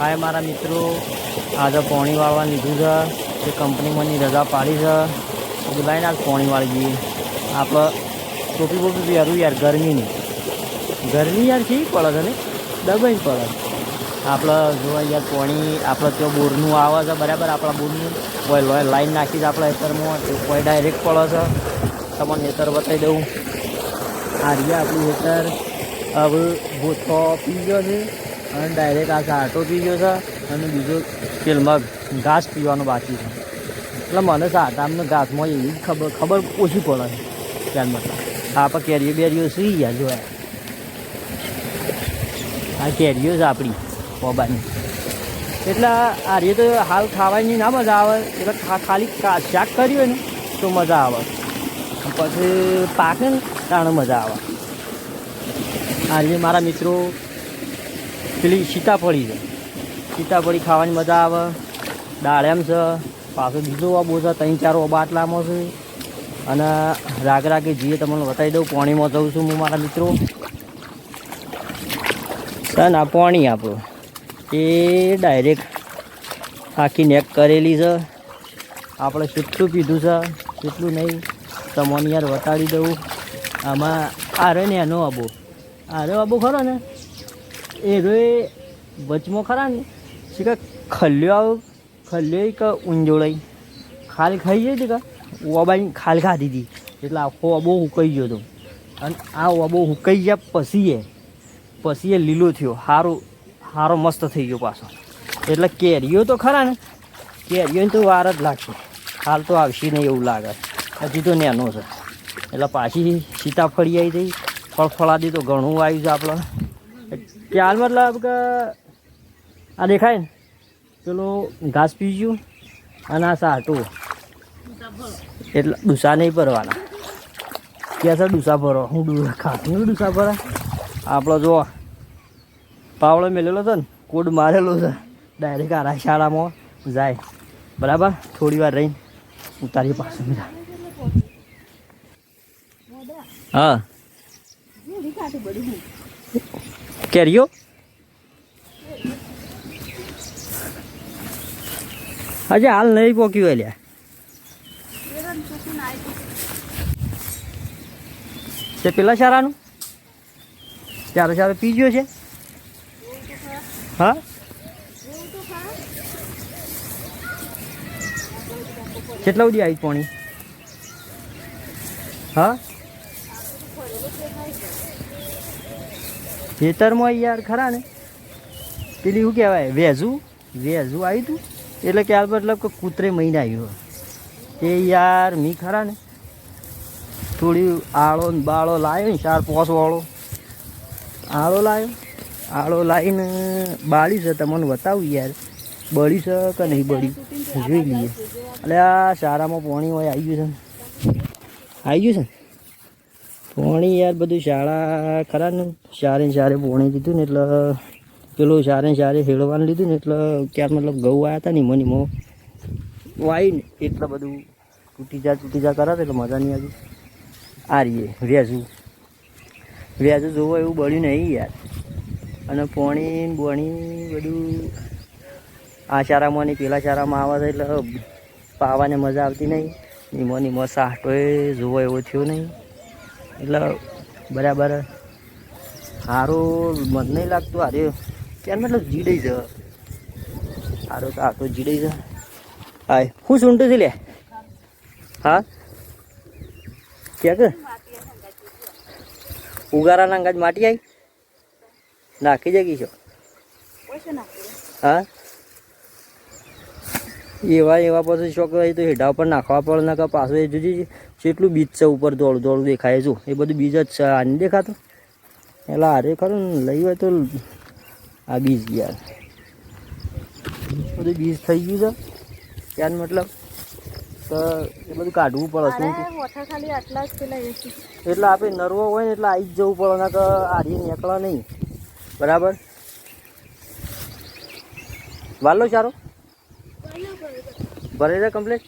હાય મારા મિત્રો, આજે પોણી વાળવા લીધું છે. તે કંપનીમાંની રજા પાડી છે. બધું લાઈને આજ પોણી વાળી જઈએ આપણે ટોપી બોપી પહેરું યાર, ગરમીની. ગરમી યાર કેવી પડે છે ને? દબાઈ પડે. આપણે જોવા યાર પોણી આપણે ત્યાં બોરનું આવે છે, બરાબર? આપણા બોરનું કોઈ લોય લાઈન નાખી છે આપણા હેતરમાં કોઈ ડાયરેક્ટ પડે છે. તમને હેતર બતાવી દઉં. આ રહ્યા આપણું હેતર હવે ભૂતો પી ગયો છે. અને ડાયરેક્ટ આ સાટો પી ગયો છે અને બીજો તેલમાં ઘાસ પીવાનું બાકી છે. એટલે મને સાટામને ઘાસમાં એવી ખબર ખબર ઓછી પડે છે. ત્યારમાં આપણે કેરીઓ બેરીઓ સુઈ ગયા જોયા આ કેરીઓ છે આપણી પોબાની એટલે આ રીતે તો હાલ ખાવાની ના મજા આવે. એટલે ખાલી શાક કર્યું હોય ને, તો મજા આવે. પછી પાકે ને, તાણે મજા આવે. આજે મારા મિત્રો પેલી સીતાફળી છે. સીતાફળી ખાવાની મજા આવે. દાળેમ છે. પાછો બીજો આબો છે. ત્રણ ચાર ઓબા આટલામાં છે. અને રાગ રાગે જઈએ તમને બતાવી દઉં. પાણીમાં જઉં છું હું મારા મિત્રો. ના પાણી આપણું. એ ડાયરેક્ટ આખી નેક કરેલી છે. આપણે કેટલું પીધું છે કેટલું નહીં. તમને યાર વટાડી દઉં. આમાં આરે ને એનો આબો. આ રહ્યો આબો ખરો ને? એ રોય વચમાં ખરા ને? છે કે ખલ્યો આવ, ખલ્યો કે ઊંજોળાઈ ખાલ ખાઈ ગઈ હતી કે? ઓબાઈ ખાલ ખાધી હતી. એટલે આખો અબો હુકાઈ ગયો હતો. અને આ અબો હુકાઈ ગયા પછી એ પછી એ લીલો થયો. સારો સારો મસ્ત થઈ ગયો પાછો. એટલે કેરીઓ તો ખરા ને? કેરીઓની તો વાર જ લાગશે. હાલ તો આવશે નહીં એવું લાગે. હજી તો નેનો છે. એટલે પાછી સીતાફળી આવી જઈ ફળફળાદી તો ઘણું આવ્યું છે આપણે ત્યાર મતલબ કે આ દેખાય ને પેલો ઘાસ પી ગયું અને આ સાટું એટલે ડૂસા નહીં ભરવાના ક્યાં સર ડૂસા ભરો હું ડૂ ખાતું ડૂસા ભરા આપણો જો પાવડો મેલેલો છે ને કોડ મારેલો છે ડાયરેક્ટ આરા શાળામાં જાય બરાબર થોડી વાર રહીને ઉતારી પાછું બીજા હા કેરીઓ. આજે હાલ નહીં પોક્યું એટલે તે પેલા શારાનું ચારે ચારે પી ગયો છે. હા? કેટલા સુધી આવી પાણી? હા? ખેતરમાં યાર ખરા ને. પેલી શું કહેવાય વેઝું વેઝું આવ્યું હતું એટલે કે આ મતલબ કે કૂતરે મહિને આવ્યું એ યાર મી ખરા ને. થોડી આળો ને બાળો લાવ્યો ને, ચાર પાંચ વાળો. આળો લાવ્યો આળો લાવીને બાળી છે, તમને બતાવું યાર. બળી છે કે નહીં બળી? જોઈ લઈએ. એટલે આ સારામાં પાણી હોય આવી ગયું છે આવી ગયું છે ને? પોણી યાર, બધું શાળા ખરા ને? શારે શારે પોણી દીધું ને એટલે પેલું શારે શારે હેળવાનું લીધું ને એટલે ક્યાર મતલબ ગૌ આવ્યા હતા ને મને મો વાઈ ને એટલે બધું તૂટી જા તૂટી જા કરાવે એટલે મજા નહીં આવી. આ રીએ, વ્યાજું. વ્યાજું જોવો એવું બળ્યું નહીં યાર. અને પોણી બોણી બધું આ શારામાં ને પેલા શારામાં આવે છે એટલે પાવાને મજા આવતી નહીં. નિમો નિમો સાહટોએ જોવો એવો થયો નહીં. એટલે બરાબર. સારું મન નહીં લાગતું અરે કેમ મતલબ જીડાઈ છે સારું તો આ તો જીડાઈ છે હા હું સૂંટું છું લે. હા? ક્યાં કે? ઉગારાના અંગાજ માટી આવી નાખી જગી છો? હા? એવા એવા પછી શોખ હોય તો હેઠા ઉપર નાખવા પડે નાખવા પાછું એ જોજી જેટલું બીજ છે ઉપર દોડું દોડું દેખાય જો. એ બધું બીજ જ છે આ નહીં દેખાતું? એટલે હારે ખરું ને લઈ હોય તો આ બીજ યાર બધું બીજ થઈ ગયું છે. ત્યાર મતલબ? તો એ બધું કાઢવું પડે શું એટલે આપણે નરવો હોય ને એટલે આવી જ જવું પડે ના કે આરી નીકળે નહીં. બરાબર? વાલો ચારો ભરે છે કમ્પ્લેટ.